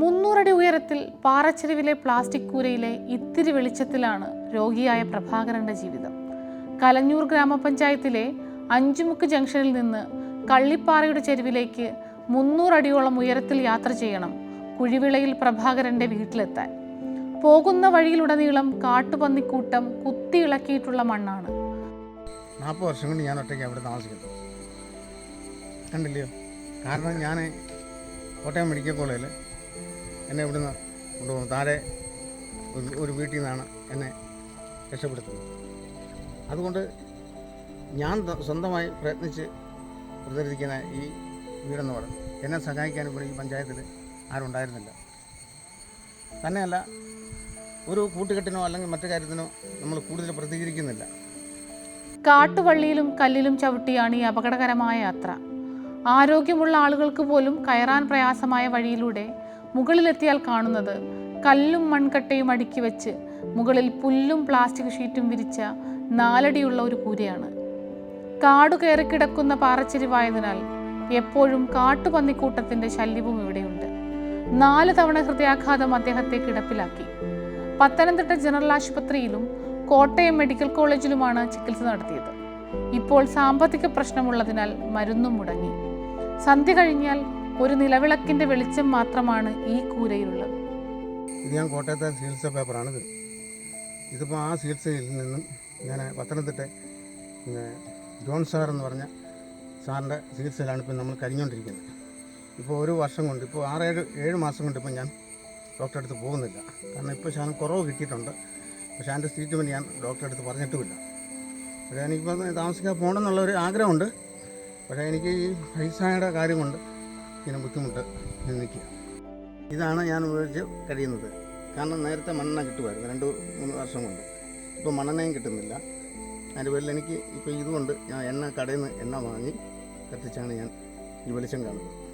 മുന്നൂറടി ഉയരത്തിൽ പാറച്ചെരുവിലെ പ്ലാസ്റ്റിക് കൂരയിലെ ഇത്തിരി വെളിച്ചത്തിലാണ് രോഗിയായ പ്രഭാകരന്റെ ജീവിതം. കലഞ്ഞൂർ ഗ്രാമപഞ്ചായത്തിലെ അഞ്ചുമുക്ക് ജംഗ്ഷനിൽ നിന്ന് കള്ളിപ്പാറയുടെ ചെരുവിലേക്ക് മുന്നൂറടിയോളം ഉയരത്തിൽ യാത്ര ചെയ്യണം കുഴിവിളയിൽ പ്രഭാകരന്റെ വീട്ടിലെത്താൻ. പോകുന്ന വഴിയിലുടനീളം കാട്ടുപന്നിക്കൂട്ടം കുത്തിയിളക്കിയിട്ടുള്ള മണ്ണാണ്. നാൽപ്പത് വർഷം കൊണ്ട് ഞാൻ ഒറ്റയ്ക്ക് അവിടെ താമസിക്കുന്നു കണ്ടില്ലയോ? കാരണം ഞാൻ കോട്ടയം മെഡിക്കൽ കോളേജിൽ എന്നെ ഇവിടുന്ന് കൊണ്ടുപോകും താഴെ ഒരു വീട്ടിൽ നിന്നാണ് എന്നെ രക്ഷപ്പെടുത്തുന്നത്. അതുകൊണ്ട് ഞാൻ സ്വന്തമായി പ്രയത്നിച്ച് പ്രതിനിധിക്കുന്ന ഈ വീടെന്ന് പറഞ്ഞു എന്നെ സഹായിക്കാൻ ഇവിടെ ഈ പഞ്ചായത്തിൽ ആരുണ്ടായിരുന്നില്ല തന്നെയല്ല ഒരു കൂട്ടുകെട്ടിനോ അല്ലെങ്കിൽ മറ്റു കാര്യത്തിനോ നമ്മൾ കൂടുതൽ പ്രതികരിക്കുന്നില്ല. കാട്ടുവള്ളിയിലും കല്ലിലും ചവിട്ടിയാണ് ഈ അപകടകരമായ യാത്ര. ആരോഗ്യമുള്ള ആളുകൾക്ക് പോലും കയറാൻ പ്രയാസമായ വഴിയിലൂടെ മുകളിലെത്തിയാൽ കാണുന്നത് കല്ലും മൺകട്ടയും അടുക്കി വെച്ച് മുകളിൽ പുല്ലും പ്ലാസ്റ്റിക് ഷീറ്റും വിരിച്ച നാലടിയുള്ള ഒരു കൂരയാണ്. കാടു കയറി കിടക്കുന്ന പാറച്ചെരിവായതിനാൽ എപ്പോഴും കാട്ടുപന്നിക്കൂട്ടത്തിന്റെ ശല്യവും ഇവിടെയുണ്ട്. നാല് തവണ ഹൃദയാഘാതം അദ്ദേഹത്തെ കിടപ്പിലാക്കി. പത്തനംതിട്ട ജനറൽ ആശുപത്രിയിലും കോട്ടയം മെഡിക്കൽ കോളേജിലുമാണ് ചികിത്സ നടത്തിയത്. ഇപ്പോൾ സാമ്പത്തിക പ്രശ്നമുള്ളതിനാൽ മരുന്നും മുടങ്ങി. സന്ധ്യ കഴിഞ്ഞാൽ ഒരു നിലവിളക്കിന്റെ വെളിച്ചം മാത്രമാണ് ഈ കൂരയിലുള്ളത്. ഇത് ഞാൻ കോട്ടയത്തെ ചികിത്സ പേപ്പറാണിത് ഇത്. ഇതിപ്പോൾ ആ ചികിത്സയിൽ നിന്നും ഞാൻ പത്തനംതിട്ട ജോൺ സാർ എന്ന് പറഞ്ഞ സാറിന്റെ ചികിത്സയിലാണ് ഇപ്പോൾ നമ്മൾ കരിഞ്ഞുകൊണ്ടിരിക്കുന്നത് ഇപ്പോൾ ഒരു വർഷം കൊണ്ട് ഇപ്പോൾ ആറേഴ് ഏഴ് മാസം കൊണ്ട് ഇപ്പോൾ ഞാൻ ഡോക്ടറെ അടുത്ത് പോകുന്നില്ല. കാരണം ഇപ്പോൾ ശാലം കുറവ് കിട്ടിയിട്ടുണ്ട്. പക്ഷേ അതിന്റെ ട്രീറ്റ്മെന്റ് ഞാൻ ഡോക്ടറെ അടുത്ത് പറഞ്ഞിട്ടുമില്ല. പക്ഷേ എനിക്കിപ്പോൾ താമസിക്കാൻ പോകണമെന്നുള്ള ഒരു ആഗ്രഹമുണ്ട്. പക്ഷേ എനിക്ക് ഈ പൈസയുടെ കാര്യം കൊണ്ട് ഇങ്ങനെ ബുദ്ധിമുട്ട് നിൽക്കുക. ഇതാണ് ഞാൻ ഉപയോഗിച്ച് കഴിയുന്നത്. കാരണം നേരത്തെ മണ്ണെണ്ണ കിട്ടുമായിരുന്നു രണ്ട് മൂന്ന് വർഷം കൊണ്ട്. ഇപ്പോൾ മണ്ണെണ്ണയും കിട്ടുന്നില്ല. അതിന്റെ പേരിൽ എനിക്ക് ഇപ്പോൾ ഇതുകൊണ്ട് ഞാൻ എണ്ണ കടയിൽ നിന്ന് എണ്ണ വാങ്ങി കത്തിച്ചാണ് ഞാൻ ഈ വെളിച്ചം കാണുന്നത്.